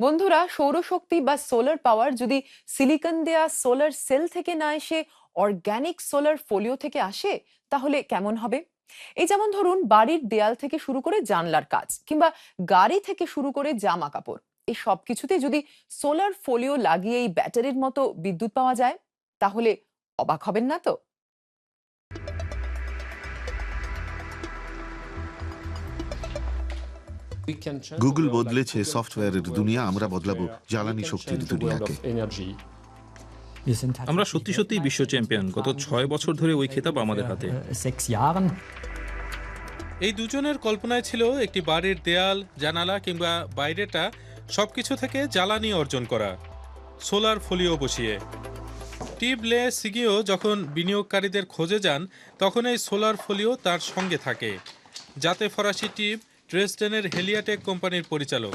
বন্ধুরা, সৌরশক্তি বা সোলার পাওয়ার যদি সিলিকন দেয়া সোলার সেল থেকে না এসে অর্গ্যানিক সোলার ফোলিও থেকে আসে, তাহলে কেমন হবে? এই যেমন ধরুন, বাড়ির দেয়াল থেকে শুরু করে জানলার কাজ কিংবা গাড়ি থেকে শুরু করে জামা কাপড় এই সব কিছুতে যদি সোলার ফোলিও লাগিয়ে এই ব্যাটারির মতো বিদ্যুৎ পাওয়া যায়, তাহলে অবাক হবেন না তো? গুগল বদলেছে সফটওয়্যারের দুনিয়া আমরা বদলাবো জ্বালানি শক্তির দুনিয়াকে। আমরা সত্যি সত্যি বিশ্ব চ্যাম্পিয়ন গত ছয় বছর ধরে ওই খেতাব আমাদের হাতে। এই দুজনের কল্পনায় ছিল একটি বাড়ির দেয়াল জানালা কিংবা বাইরেটা সবকিছু থেকে জ্বালানি অর্জন করা সোলার ফলিও বসিয়ে। টিব লে সিগিও যখন বিনিয়োগকারীদের খোঁজে যান তখন এই সোলার ফলিও তার সঙ্গে থাকে। যাতে ফরাসি টিব ড্রেসডেনের হেলিয়াটেক কোম্পানির পরিচালক।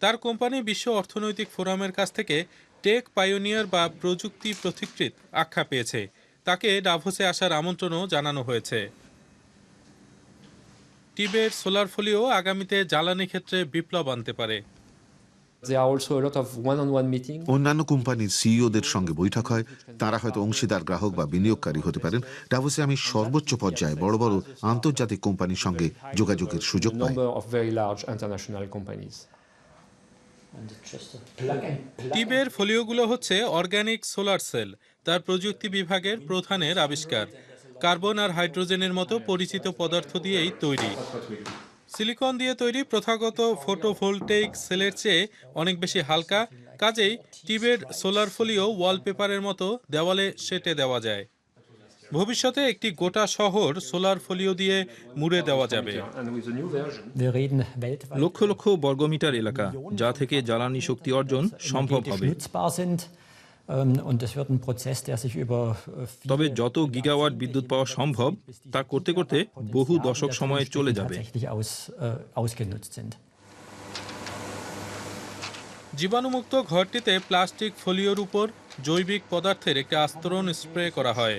তার কোম্পানি বিশ্ব অর্থনৈতিক ফোরামের কাছ থেকে টেক পায়োনিয়ার বা প্রযুক্তি প্রতিকৃত আখ্যা পেয়েছে। তাকে ডাভোসে আসার আমন্ত্রণও জানানো হয়েছে। টিবের সোলার ফলিও আগামীতে জ্বালানি ক্ষেত্রে বিপ্লব আনতে পারে। অন্যান্য কোম্পানির সিইওদের সঙ্গে বৈঠক হয়। তারা হয়তো অংশীদার গ্রাহক বা বিনিয়োগকারী হতে পারেন। ডাভোসে আমি সর্বোচ্চ পর্যায়ে বড় বড় আন্তর্জাতিক কোম্পানির সঙ্গে যোগাযোগের সুযোগ পাই। Number of very large international companies. টিবের ফলিওগুলো হচ্ছে অর্গানিক সোলার সেল তার প্রযুক্তি বিভাগের প্রধানের আবিষ্কার। কার্বন আর হাইড্রোজেনের মতো পরিচিত পদার্থ দিয়েই তৈরি। সিলিকন দিয়ে তৈরি প্রথাগত ফটোভোল্টেইক সেলের চেয়ে অনেক বেশি হালকা। কাজেই টিবের সোলার ফলিও ওয়ালপেপারের মতো দেওয়ালে সেটে দেওয়া যায়। ভবিষ্যতে একটি গোটা শহর সোলার ফলিও দিয়ে মুড়ে দেওয়া যাবে। লক্ষ লক্ষ বর্গমিটার এলাকা যা থেকে জ্বালানি শক্তি অর্জন সম্ভব হবে। Nutzbar sind. Und das wird ein Prozess, der sich über তবে যত গিগাওয়াট বিদ্যুৎ পাওয়া সম্ভব তা করতে করতে বহু দশক সময় চলে যাবে äh, ausgenutzt sind. জীবাণুমুক্ত ঘরটিতে প্লাস্টিক ফলিওর উপর জৈবিক পদার্থের একটি আস্তরণ স্প্রে করা হয়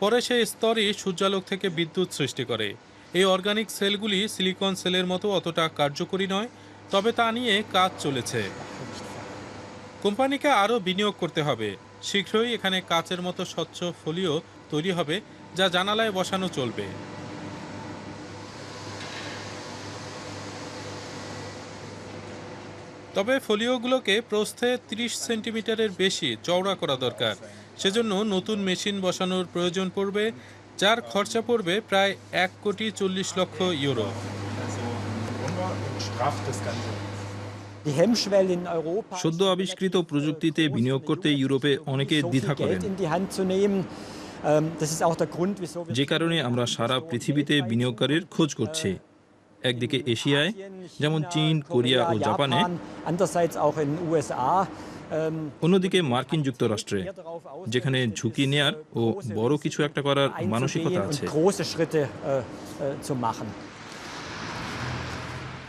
পরে সেই স্তরই সূর্যালোক থেকে বিদ্যুৎ সৃষ্টি করে এই অর্গানিক সেলগুলি সিলিকন সেলের মতো অতটা কার্যকরী নয় তবে তা নিয়ে কাজ চলেছে কোম্পানিকে আরও বিনিয়োগ করতে হবে। শীঘ্রই এখানে কাচের মতো স্বচ্ছ ফলিও তৈরি হবে, যা জানালায় বসানো চলবে। তবে ফলিওগুলোকে প্রস্থে 30 সেন্টিমিটারের বেশি চওড়া করা দরকার। সেজন্য নতুন মেশিন বসানোর প্রয়োজন পড়বে, যার খরচা পড়বে প্রায় এক কোটি চল্লিশ লক্ষ ইউরো। সদ্য আবিষ্কৃত প্রযুক্তিতে বিনিয়োগ করতে ইউরোপে অনেকে দ্বিধা করেন. Ähm, যে কারণে আমরা সারা পৃথিবীতে বিনিয়োগকারীর খোঁজ করছি। একদিকে এশিয়ায় যেমন চীন কোরিয়া ও জাপানে। ähm, অন্যদিকে মার্কিন যুক্তরাষ্ট্রে যেখানে ঝুঁকি নেয়ার ও বড় কিছু একটা করার মানসিকতা আছে।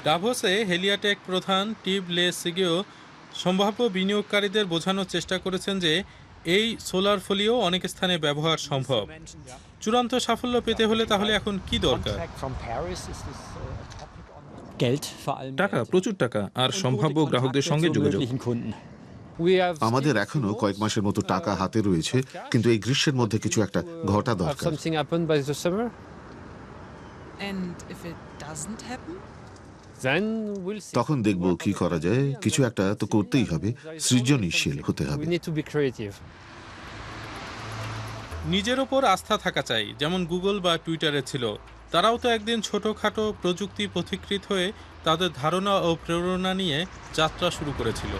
ডাভোসে হেলিয়াটেক প্রধান টিব লে সিগেও সম্ভাব্য বিনিয়োগকারীদের বোঝানোর চেষ্টা করেছেন যে এই সোলার ফলিও অনেক স্থানে ব্যবহার সম্ভব। চূড়ান্ত সাফল্য পেতে হলে তাহলে এখন কি দরকার? Allem. টাকা প্রচুর টাকা আর সম্ভাব্য গ্রাহকদের সঙ্গে যোগাযোগ। আমাদের এখনও কয়েক মাসের মতো টাকা হাতে রয়েছে কিন্তু এই গ্রীষ্মের মধ্যে কিছু একটা ঘটা দরকার। তখন দেখব কি করা যায়। কিছু একটা তো করতেই হবে। সৃজনশীল হতে হবে। নিজের ওপর আস্থা থাকা চাই যেমন গুগল বা টুইটারে ছিল। তারাও তো একদিন ছোটোখাটো প্রযুক্তি পথিকৃত হয়ে তাদের ধারণা ও প্রেরণা নিয়ে যাত্রা শুরু করেছিল।